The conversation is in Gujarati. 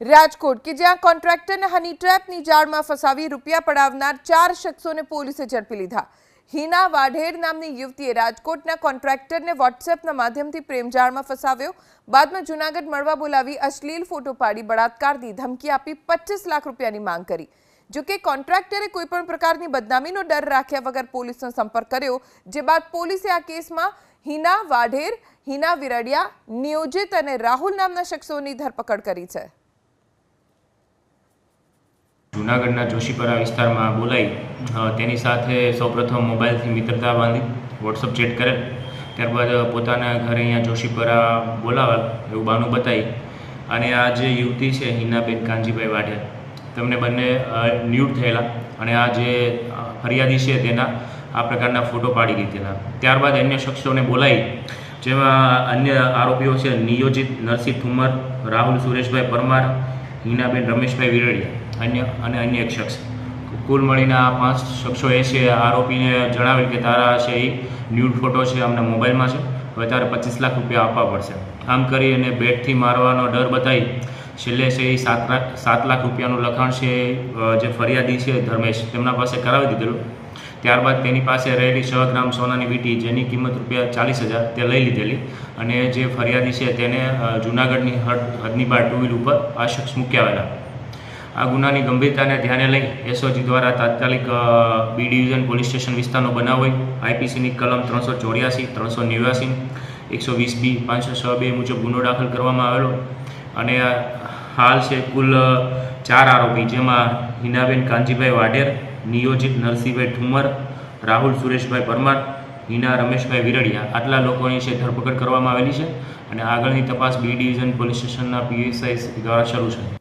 રાજકોટ કે જ્યાં કોન્ટ્રાક્ટરને હની ટ્રેપની જાળમાં ફસાવી રૂપિયા પડાવનાર ચાર શખ્સોને પોલીસે ઝડપી લીધા. હિના વાઢેર નામની યુવતીએ રાજકોટના કોન્ટ્રાક્ટરને વોટ્સએપના માધ્યમથી પ્રેમજાળમાં ફસાવ્યો. બાદમાં જૂનાગઢ મળવા બોલાવી અશ્લીલ ફોટો પાડી બળાત્કારની ધમકી આપી પચીસ લાખ રૂપિયાની માંગ કરી. જોકે કોન્ટ્રાક્ટરે કોઈપણ પ્રકારની બદનામીનો ડર રાખ્યા વગર પોલીસનો સંપર્ક કર્યો, જે બાદ પોલીસે આ કેસમાં હિના વાઢેર, હિના વિરડિયા, નિયોજિત અને રાહુલ નામના શખ્સોની ધરપકડ કરી છે. જૂનાગઢના જોશીપરા વિસ્તારમાં બોલાવી તેની સાથે સૌપ્રથમ મોબાઈલથી મિત્રતા બાંધી, વોટ્સઅપ ચેટ કરેલ ત્યારબાદ પોતાના ઘરે અહીંયા જોશીપરા બોલાવેલ એવું બાનું બતાવી. અને આ જે યુવતી છે, હિનાબેન કાનજીભાઈ વાઢેર તેમને બંને ન્યૂડ થયેલા અને આ જે ફરિયાદી છે તેના, આ પ્રકારના ફોટો પાડી દીધેલા. ત્યારબાદ અન્ય શખ્સોને બોલાવી જેમાં અન્ય આરોપીઓ છે, નિયોજિત નરસિંહ ઠુમર, રાહુલ સુરેશભાઈ પરમાર હિનાબેન રમેશભાઈ વિરડિયા, અન્ય, અને અન્ય એક શખ્સ. કુલ મળીને આ પાંચ શખ્સોએ છે આરોપીને જણાવેલ કે તારા છે એ ન્યૂડ ફોટો છે અમને મોબાઈલમાં છે. હવે તારે પચીસ લાખ રૂપિયા આપવા પડશે. આમ કરી અને બેટથી મારવાનો ડર બતાવી છેલ્લે છે એ સાત લાખ સાત લાખ રૂપિયાનું લખાણ છે જે ફરિયાદી છે ધર્મેશ. તેમના પાસે કરાવી દીધેલું. ત્યારબાદ તેની પાસે રહેલી છ ગ્રામ સોનાની વીંટી, જેની કિંમત રૂપિયા ચાલીસ હજાર તે લઈ લીધેલી અને જે ફરિયાદી છે તેને જૂનાગઢની હદ, હદની બહાર ટુ વ્હીલ ઉપર આ શખ્સ મૂકી આ ગુનાની ગંભીરતાને ધ્યાને લઈ એસઓજી દ્વારા તાત્કાલિક બી ડિવિઝન પોલીસ સ્ટેશન વિસ્તારનો બનાવ હોય. આઈપીસીની કલમ ત્રણસો ચોર્યાસી, ત્રણસો નેવ્યાસી, એકસો વીસ બી, પાંચસો છ બે મુજબ ગુનો દાખલ કરવામાં આવેલો. અને હાલ છે કુલ ચાર આરોપી, જેમાં હિનાબેન કાનજીભાઈ વાઢેર નિયોજિત નરસિંહભાઈ ઠુમર રાહુલ સુરેશભાઈ પરમાર, હિના રમેશભાઈ વિરડિયા. આટલા લોકોની છે ધરપકડ કરવામાં આવેલી છે અને આગળની તપાસ બી ડિવિઝન પોલીસ સ્ટેશનના પીએસઆઈ દ્વારા શરૂ છે.